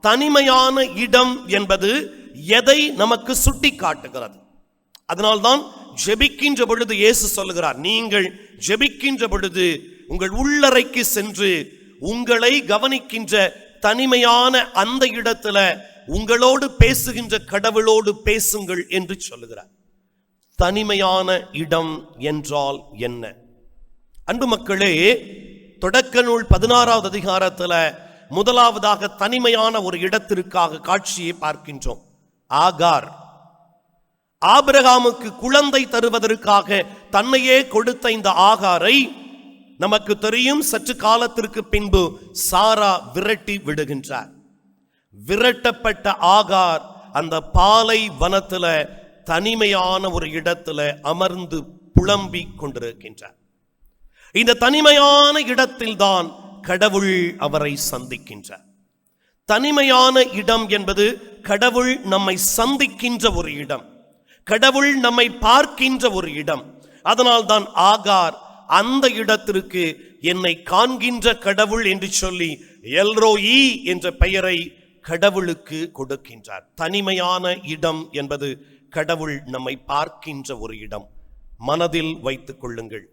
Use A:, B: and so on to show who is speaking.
A: தனிமையான இடம் என்பது எதை நமக்கு சுட்டி காட்டுகிறது அதனால்தான் ஜெபிக்கின்ற பொழுது இயேசு சொல்லுகிறார் நீங்கள் ஜெபிக்கின்ற பொழுது உங்கள் உள்ளறைக்கு சென்று உங்களை கவனிக்கின்ற தனிமையான அந்த இடத்துல உங்களோடு பேசுகின்ற கடவுளோடு பேசுங்கள் என்று சொல்லுகிறார். தனிமையான இடம் என்றால் என்ன? அன்பு மக்களே தொடக்க நூல் பதினாறாவது அதிகாரத்தில் முதலாவதாக தனிமையான ஒரு இடத்திற்காக காட்சியை பார்க்கின்றோம். ஆகார். ஆபிரகாமுக்கு குழந்தை தருவதற்காக தன்னையே கொடுத்த இந்த ஆகாரை நமக்கு தெரியும் சற்று காலத்திற்கு பின்பு சாரா விரட்டி விடுகின்றார். விரட்டப்பட்ட ஆகார் அந்த பாலை வனத்துல தனிமையான ஒரு இடத்துல அமர்ந்து புலம்பிக் கொண்டிருக்கின்றார். இந்த தனிமையான இடத்தில்தான் கடவுள் அவரை சந்திக்கின்றார். தனிமையான இடம் என்பது கடவுள் நம்மை சந்திக்கின்ற ஒரு இடம். கடவுள் நம்மை பார்க்கின்ற ஒரு இடம். அதனால் தான் ஆகார் அந்த இடத்திற்கு என்னை காண்கின்ற கடவுள் என்று சொல்லி எல்ரோயி என்ற பெயரை கடவுளுக்கு கொடுக்கின்றார். தனிமையான இடம் என்பது கடவுள் நம்மை பார்க்கின்ற ஒரு இடம். மனதில் வைத்துக் கொள்ளுங்கள்.